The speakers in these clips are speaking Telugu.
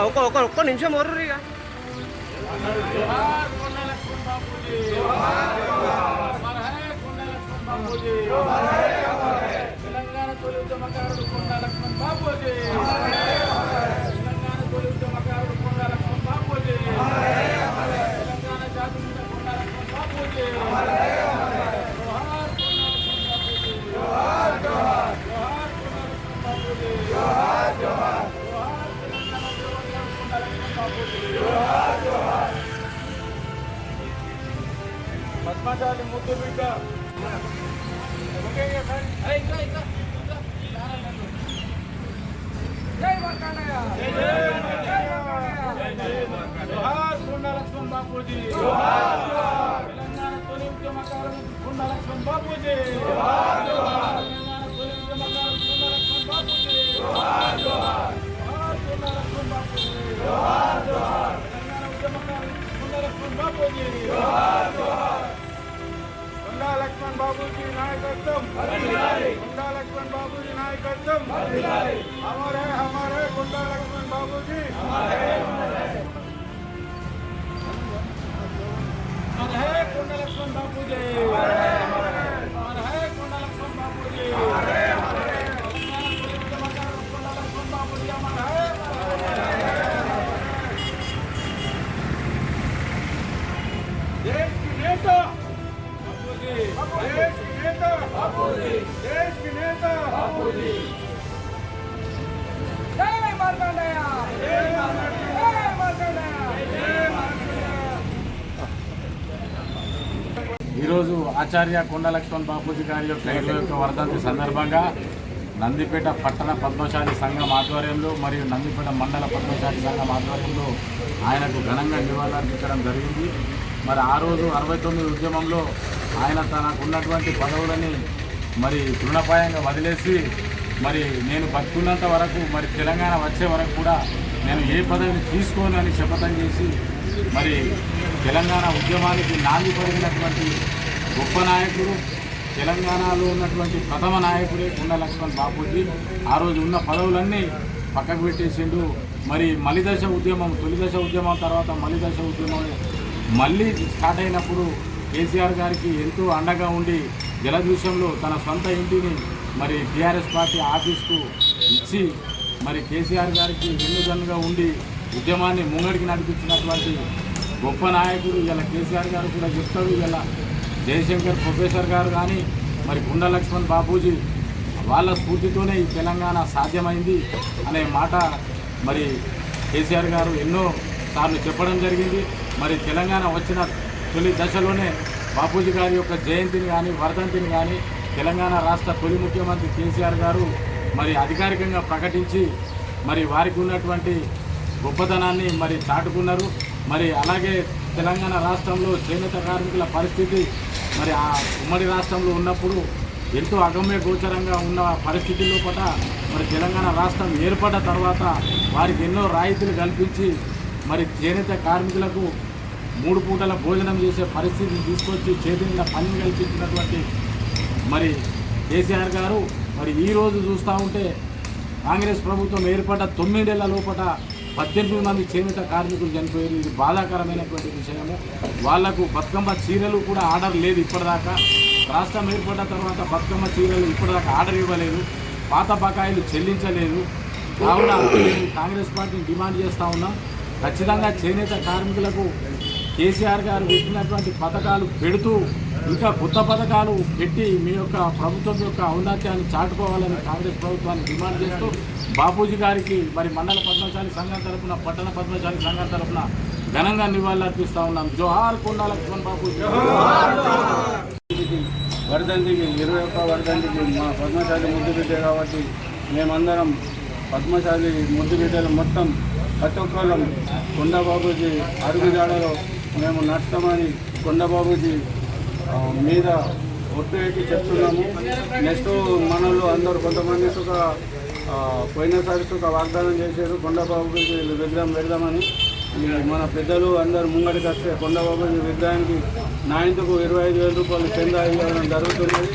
ఒక్క ఒక్క ఒక్క నిమిషం మొర్రు ఇక. తెలంగాణ తొలి ఉద్యమకారుడు కొండ లక్ష్మణ్ బాబోజీ తెలంగాణ తొలి ఉద్యమకారుడు కొండ లక్ష్మణ్ బాబోజీ తెలంగాణ జాతి కొండ లక్ష్మణ్ బాబోజీ పద్మశాలి ముద్దు బిడ్డ జోహార్ కొండ లక్ష్మణ్ బాపూజీ తెలంగాణ తొలి ఉద్యమకారుడు కొండ లక్ష్మణ్ బాపూజీ తెలంగాణ తొలి ఉద్యమకారుడు కొండ లక్ష్మణ్ బాపూజీ జోహార్ కొండ లక్ష్మణ్ బాపూజీ తెలంగాణ ఉద్యమకారుడు కొండ లక్ష్మణ్ బాపూజీ కొండా లక్ష్మణ్ బాబూజీ నాయకత్వం. కొండా లక్ష్మణ్ బాబూజీ నాయకత్వం. హమారే హమారే కొండా లక్ష్మణ్ బాబూజీ. మన హే కొండా లక్ష్మణ్ బాబూజీ. ఆచార్య కొండలక్ష్మణ్ బాపూజీ గారి యొక్క ఇరవై యొక్క వర్ధంతి సందర్భంగా నందిపేట పట్టణ పద్మశాలి సంఘం ఆధ్వర్యంలో మరియు నందిపేట మండల పద్మశాలి సంఘం ఆధ్వర్యంలో ఆయనకు ఘనంగా నివాళులర్పించడం జరిగింది. మరి ఆ రోజు అరవై తొమ్మిది ఉద్యమంలో ఆయన తనకు ఉన్నటువంటి పదవులని మరి తృణపాయంగా వదిలేసి మరి నేను బతుకున్నంత వరకు మరి తెలంగాణ వచ్చే వరకు కూడా నేను ఏ పదవిని తీసుకోను అని శపథం చేసి మరి తెలంగాణ ఉద్యమానికి నాంది పడినటువంటి గొప్ప నాయకుడు. తెలంగాణలో ఉన్నటువంటి ప్రథమ నాయకుడే కొండ లక్ష్మణ్ బాపూజీ. ఆ రోజు ఉన్న పదవులన్నీ పక్కకు పెట్టేసిండు. మరి మలిదశ ఉద్యమం తొలిదశ ఉద్యమం తర్వాత మలిదశ ఉద్యమం మళ్ళీ స్టార్ట్ అయినప్పుడు కేసీఆర్ గారికి ఎంతో అండగా ఉండి జలదృశ్యంలో తన సొంత ఇంటిని మరి టీఆర్ఎస్ పార్టీ ఆఫీస్కు ఇచ్చి మరి కేసీఆర్ గారికి వెన్నుదన్నుగా ఉండి ఉద్యమాన్ని ముంగడికి నడిపించినటువంటి గొప్ప నాయకుడు. ఇలా కేసీఆర్ గారు కూడా చెప్తాడు ఇలా జయశంకర్ ప్రొఫెసర్ గారు కానీ మరి గుండ లక్ష్మణ్ బాపూజీ వాళ్ళ స్ఫూర్తితోనే ఈ తెలంగాణ సాధ్యమైంది అనే మాట మరి కేసీఆర్ గారు ఎన్నో సార్లు చెప్పడం జరిగింది. మరి తెలంగాణ వచ్చిన తొలి దశలోనే బాపూజీ గారి యొక్క జయంతిని కానీ వర్ధంతిని కానీ తెలంగాణ రాష్ట్ర తొలి ముఖ్యమంత్రి కేసీఆర్ గారు మరి అధికారికంగా ప్రకటించి మరి వారికి ఉన్నటువంటి గొప్పతనాన్ని మరి చాటుకున్నారు. మరి అలాగే తెలంగాణ రాష్ట్రంలో చేనేత కార్మికుల పరిస్థితి మరి ఆ ఉమ్మడి రాష్ట్రంలో ఉన్నప్పుడు ఎంతో అగమ్య గోచరంగా ఉన్న పరిస్థితి లోపల మరి తెలంగాణ రాష్ట్రం ఏర్పడ్డ తర్వాత వారికి ఎన్నో రాయితీలు కల్పించి మరి చేనేత కార్మికులకు మూడు పూటల భోజనం చేసే పరిస్థితిని తీసుకొచ్చి చేతిన పని కల్పించినటువంటి మరి కేసీఆర్ గారు మరి ఈరోజు చూస్తూ ఉంటే కాంగ్రెస్ ప్రభుత్వం ఏర్పడ్డ తొమ్మిదేళ్ళ లోపల పద్దెనిమిది మంది చేనేత కార్మికులు చనిపోయారు. ఇది బాధాకరమైనటువంటి విషయము. వాళ్ళకు బతుకమ్మ చీరలు కూడా ఆర్డర్ లేదు ఇప్పటిదాకా. రాష్ట్రం ఏర్పడిన తర్వాత బతుకమ్మ చీరలు ఇప్పటిదాకా ఆర్డర్ ఇవ్వలేదు. పాత బకాయిలు చెల్లించలేదు. కావున కాంగ్రెస్ పార్టీని డిమాండ్ చేస్తూ ఉన్నాం. ఖచ్చితంగా చేనేత కార్మికులకు కేసీఆర్ గారు పెట్టినటువంటి పథకాలు పెడుతూ ఇంకా కొత్త పథకాలు పెట్టి మీ యొక్క ప్రభుత్వం యొక్క ఔన్నత్యాన్ని చాటుకోవాలని కాంగ్రెస్ ప్రభుత్వాన్ని డిమాండ్ చేస్తూ బాపూజీ గారికి మరి మండల పద్మశాలి సంఘం తరపున పట్టణ పద్మశాలి సంఘం తరపున ఘనంగా నివాళులర్పిస్తూ ఉన్నాం. జోహార్ కొండా లక్ష్మణ్ బాపూజీ వరదండికి ఇరవై ఒక్క వరదండికి మా పద్మశాలి ముద్దు బిడ్డ కాబట్టి మేమందరం పద్మశాలి ముద్దు బిడ్డలు మొత్తం ప్రతి ఒక్కళ్ళం కొండబాబుజీ అడుగుజాడలో మేము నష్టమని కొండబాబుజీ మీద ఒట్టు వేసి చెప్తున్నాము. నెక్స్ట్ మనలు అందరూ కొంతమంది సుఖ పోయినసారి సుఖ వాగ్దానం చేశారు కొండబాబుకి విగ్రహం పెడదామని. మన పెద్దలు అందరూ ముంగడికి వస్తే కొండబాబు విగ్రహానికి నాయంతకు ఇరవై ఐదు వేల రూపాయలు చందా ఇవ్వడం జరుగుతున్నది.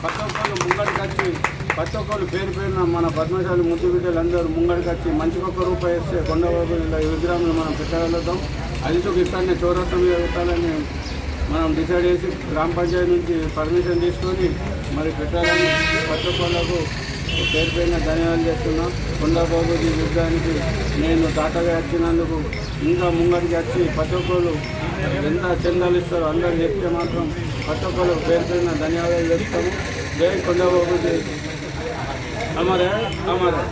ప్రతి ఒక్కళ్ళు ముంగడికి వచ్చి ప్రతి ఒక్కళ్ళు పేరు పేరున మన పద్మశాలి ముద్దు బిడ్డలు అందరూ ముంగడికి వచ్చి మంచికి ఒక్క రూపాయి ఇస్తే కొండబాబు ఈ విగ్రహంలో మనం పెట్టగలుగుతాం. అది చూపిస్తాను ఇస్తాన్ని చౌరస్తా మీద పెట్టాలని మనం డిసైడ్ చేసి గ్రామ పంచాయతీ నుంచి పర్మిషన్ తీసుకొని మరి పెట్టాలని ప్రతి ఒక్కళ్ళకు పేరు పైన ధన్యవాదాలు చేస్తున్నాం. కొండబాబుజీ విగ్రహానికి నేను తాతగా వచ్చినందుకు ఇంకా ముంగడికి వచ్చి ప్రతి ఎంత చందాలు ఇస్తారో అందరూ చెప్తే మాత్రం ప్రతి ఒక్కళ్ళు పేరు పైన ధన్యవాదాలు చెప్తాము జై కొండబాబుజీ. అమరే అమరే.